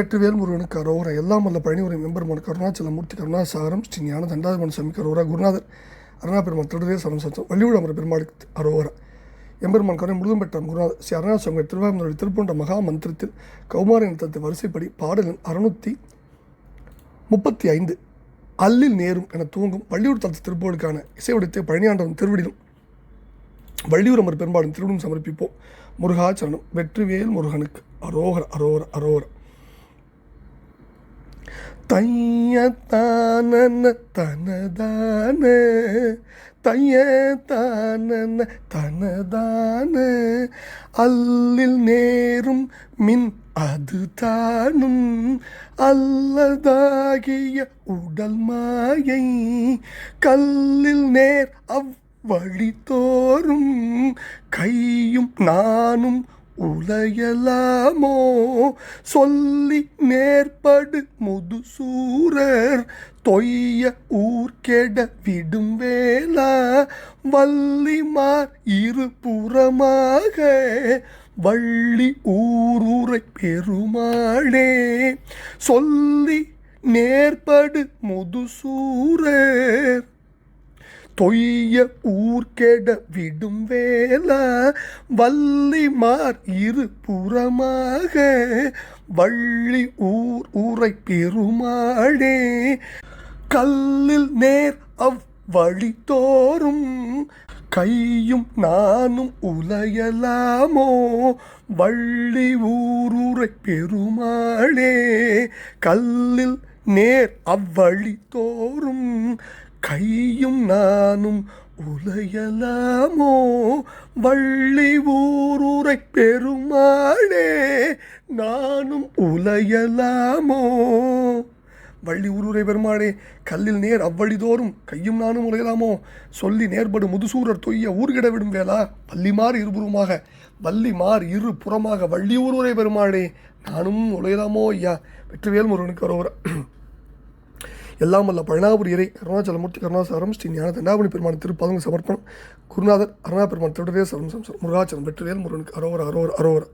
வெற்றிவேல் முருகனுக்கு அரோரா எல்லாம் வல்ல ஒரு மெம்பெருமான கருணாச்சலமூர்த்தி கருணாசாகரம் ஸ்ரீ ஞான தண்டாதிபன் சாமிக்கு அரோரா குருநாதர் அருணா பெருமான் திருடரே சரம் சத்தம் வள்ளியூர் அமர பெருமாளுக்கு அரோரா எம்பெருமான் கருணை முழுதும் பெற்ற குருநாதர் ஸ்ரீ அருணாசங்க திருவாரூர் திருப்பூண்ட மகா மந்திரத்தில் கௌமார இனத்தத்தை வரிசைப்படி பாடலின் அறுநூற்றி முப்பத்தி ஐந்து அல்லில் நேரும் என தூங்கும் வள்ளியூர் தலத்து திருப்போளுக்கான இசைவடித்தை பழனியாண்டவன் திருவிடிலும் வள்ளியூர் அமர் பெரும்பாலும் திருவிடும் சமர்ப்பிப்போம். முருகாச்சரணம் வெற்றிவேல் முருகனுக்கு அரோகர அரோகர அரோகர. தையத்தான தனதான தையத்தான தனதான அல்லில் நேரும் மின் அது தானும் அல்லதாகிய உடல் மாயை கல்லில் நேர் அவ்வழி தோறும் கையும் நானும் உலையலாமோ சொல்லி நேர்படு முதுசூரர். தொய்ய ஊர்கெட விடும் வேளா வள்ளிமார் இருபுறமாக. வள்ளி ஊரூரை பெருமாளே. சொல்லி நேர்படு முதுசூரர். தொய்ய ஊர்கெட விடும் வேலா வள்ளிமார் இரு புறமாக வள்ளி ஊர் ஊரை பெருமாளே. கல்லில் நேர் அவ் வழி தோறும் கையும் நானும் உலையலாமோ வள்ளி ஊரூரை பெருமாளே. கல்லில் நேர் அவ்வழி தோறும் கையும் நானும் உலையலாமோ? வள்ளி ஊரூரை பெருமாளே நானும் உலையலாமோ? வள்ளி ஊரூரை பெருமாளே கல்லில் நேர் அவ்வழிதோறும் கையும் நானும் உலையலாமோ? சொல்லி நேர்படு முதுசூரர் தொய்ய ஊர்கிட விடும் வேளா வள்ளிமார் இருபுறமாக வள்ளிமார் இரு புறமாக வள்ளி ஊரூரை பெருமாளே நானும் உலையலாமோ ஐயா? வெற்றிவேல் முருகனுக்கு வருவர எல்லாம் வல்ல பழனாபுரி இறை கருணாச்சலமூர்த்தி கருணாசாரம் ஸ்ரீ ஞான தண்டாபுரி பெருமான திருப்பதங்க சமர்ப்பணம். குருநாதர் அருணா பெருமான் திருடரே சரம் சம்சம். முருகாச்சலம் வெற்றிவேல் முருகனுக்கு அரோவர அரோவர் அரோவர